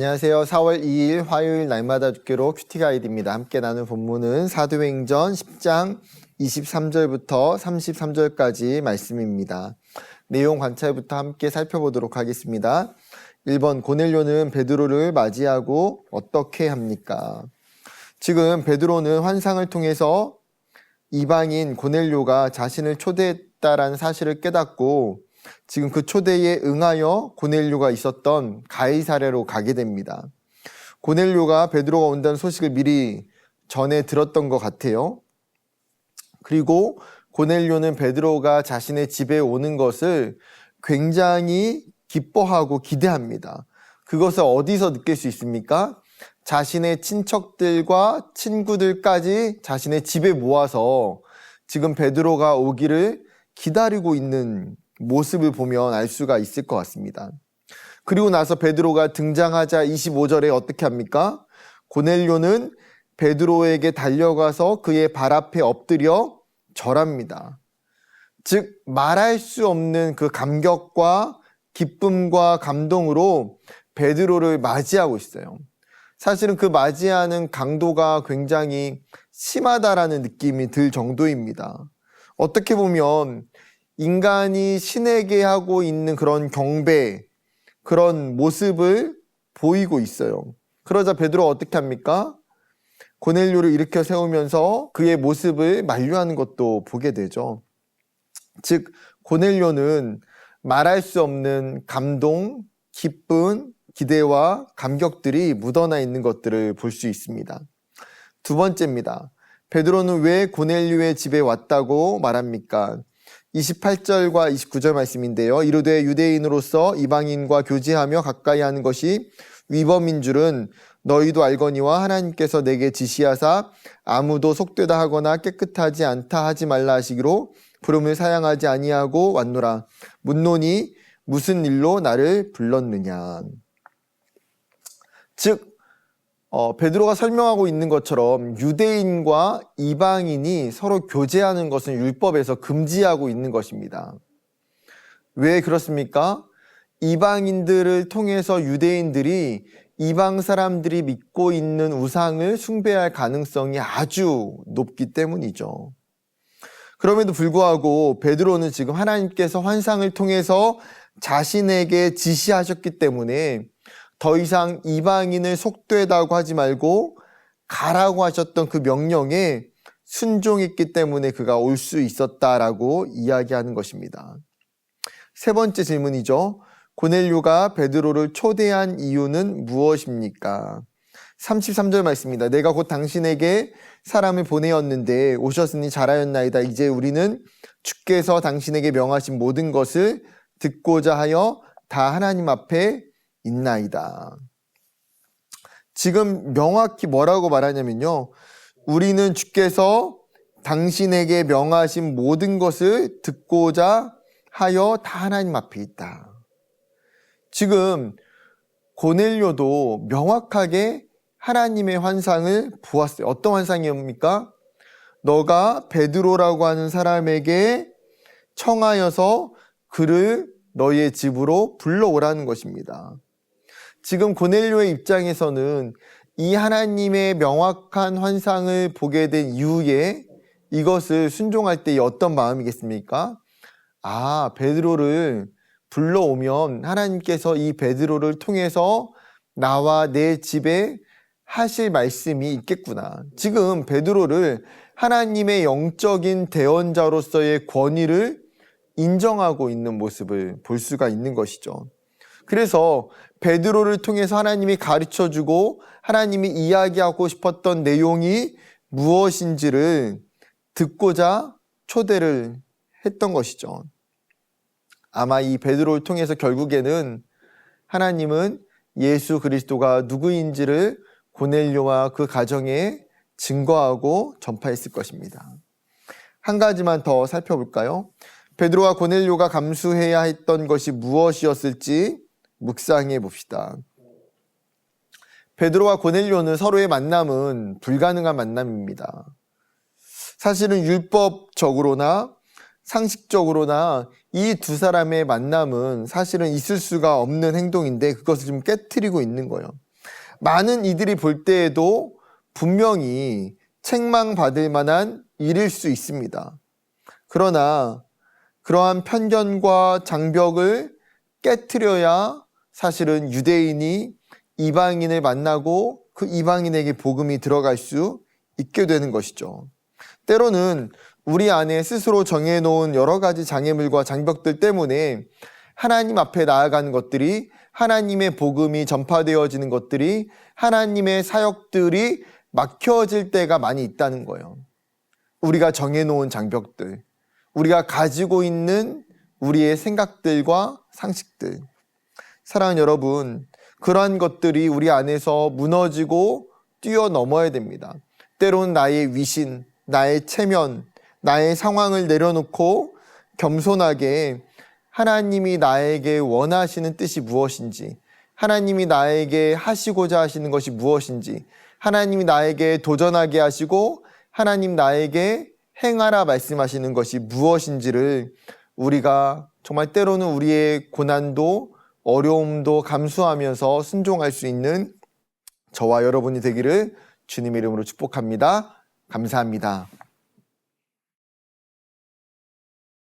안녕하세요. 4월 2일 화요일 날마다 듣기로 큐티 가이드입니다. 함께 나눈 본문은 사도행전 10장 23절부터 33절까지 말씀입니다. 내용 관찰부터 함께 살펴보도록 하겠습니다. 1번 고넬료는 베드로를 맞이하고 어떻게 합니까? 지금 베드로는 환상을 통해서 이방인 고넬료가 자신을 초대했다라는 사실을 깨닫고 지금 그 초대에 응하여 고넬료가 있었던 가이사레로 가게 됩니다. 고넬료가 베드로가 온다는 소식을 미리 전에 들었던 것 같아요. 그리고 고넬료는 베드로가 자신의 집에 오는 것을 굉장히 기뻐하고 기대합니다. 그것을 어디서 느낄 수 있습니까? 자신의 친척들과 친구들까지 자신의 집에 모아서 지금 베드로가 오기를 기다리고 있는 모습을 보면 알 수가 있을 것 같습니다. 그리고 나서 베드로가 등장하자 25절에 어떻게 합니까? 고넬료는 베드로에게 달려가서 그의 발 앞에 엎드려 절합니다. 즉 말할 수 없는 그 감격과 기쁨과 감동으로 베드로를 맞이하고 있어요. 사실은 그 맞이하는 강도가 굉장히 심하다라는 느낌이 들 정도입니다. 어떻게 보면 인간이 신에게 하고 있는 그런 경배, 그런 모습을 보이고 있어요. 그러자 베드로 어떻게 합니까? 고넬료를 일으켜 세우면서 그의 모습을 만류하는 것도 보게 되죠. 즉 고넬료는 말할 수 없는 감동, 기쁨, 기대와 감격들이 묻어나 있는 것들을 볼 수 있습니다. 두 번째입니다. 베드로는 왜 고넬료의 집에 왔다고 말합니까? 28절과 29절 말씀인데요. 이르되 유대인으로서 이방인과 교제하며 가까이 하는 것이 위법인 줄은 너희도 알거니와 하나님께서 내게 지시하사 아무도 속되다 하거나 깨끗하지 않다 하지 말라 하시기로 부름을 사양하지 아니하고 왔노라. 묻노니 무슨 일로 나를 불렀느냐. 즉 어, 베드로가 설명하고 있는 것처럼 유대인과 이방인이 서로 교제하는 것은 율법에서 금지하고 있는 것입니다. 왜 그렇습니까? 이방인들을 통해서 유대인들이 이방 사람들이 믿고 있는 우상을 숭배할 가능성이 아주 높기 때문이죠. 그럼에도 불구하고 베드로는 지금 하나님께서 환상을 통해서 자신에게 지시하셨기 때문에 더 이상 이방인을 속되다고 하지 말고 가라고 하셨던 그 명령에 순종했기 때문에 그가 올 수 있었다라고 이야기하는 것입니다. 세 번째 질문이죠. 고넬료가 베드로를 초대한 이유는 무엇입니까? 33절 말씀입니다. 내가 곧 당신에게 사람을 보내었는데 오셨으니 잘하였나이다. 이제 우리는 주께서 당신에게 명하신 모든 것을 듣고자 하여 다 하나님 앞에 있나이다. 지금 명확히 뭐라고 말하냐면요. 우리는 주께서 당신에게 명하신 모든 것을 듣고자 하여 다 하나님 앞에 있다. 지금 고넬료도 명확하게 하나님의 환상을 보았어요. 어떤 환상이옵니까? 너가 베드로라고 하는 사람에게 청하여서 그를 너의 집으로 불러오라는 것입니다. 지금 고넬료의 입장에서는 이 하나님의 명확한 환상을 보게 된 이후에 이것을 순종할 때 어떤 마음이겠습니까? 아, 베드로를 불러오면 하나님께서 이 베드로를 통해서 나와 내 집에 하실 말씀이 있겠구나. 지금 베드로를 하나님의 영적인 대언자로서의 권위를 인정하고 있는 모습을 볼 수가 있는 것이죠. 그래서 베드로를 통해서 하나님이 가르쳐 주고 하나님이 이야기하고 싶었던 내용이 무엇인지를 듣고자 초대를 했던 것이죠. 아마 이 베드로를 통해서 결국에는 하나님은 예수 그리스도가 누구인지를 고넬료와 그 가정에 증거하고 전파했을 것입니다. 한 가지만 더 살펴볼까요? 베드로와 고넬료가 감수해야 했던 것이 무엇이었을지 묵상해 봅시다. 베드로와 고넬료는 서로의 만남은 불가능한 만남입니다. 사실은 율법적으로나 상식적으로나 이 두 사람의 만남은 사실은 있을 수가 없는 행동인데 그것을 좀 깨뜨리고 있는 거예요. 많은 이들이 볼 때에도 분명히 책망받을 만한 일일 수 있습니다. 그러나 그러한 편견과 장벽을 깨뜨려야 사실은 유대인이 이방인을 만나고 그 이방인에게 복음이 들어갈 수 있게 되는 것이죠. 때로는 우리 안에 스스로 정해놓은 여러 가지 장애물과 장벽들 때문에 하나님 앞에 나아가는 것들이 하나님의 복음이 전파되어지는 것들이 하나님의 사역들이 막혀질 때가 많이 있다는 거예요. 우리가 정해놓은 장벽들, 우리가 가지고 있는 우리의 생각들과 상식들. 사랑하는 여러분, 그러한 것들이 우리 안에서 무너지고 뛰어넘어야 됩니다. 때론 나의 위신, 나의 체면, 나의 상황을 내려놓고 겸손하게 하나님이 나에게 원하시는 뜻이 무엇인지, 하나님이 나에게 하시고자 하시는 것이 무엇인지, 하나님이 나에게 도전하게 하시고, 하나님 나에게 행하라 말씀하시는 것이 무엇인지를 우리가 정말 때로는 우리의 고난도 어려움도 감수하면서 순종할 수 있는 저와 여러분이 되기를 주님 이름으로 축복합니다. 감사합니다.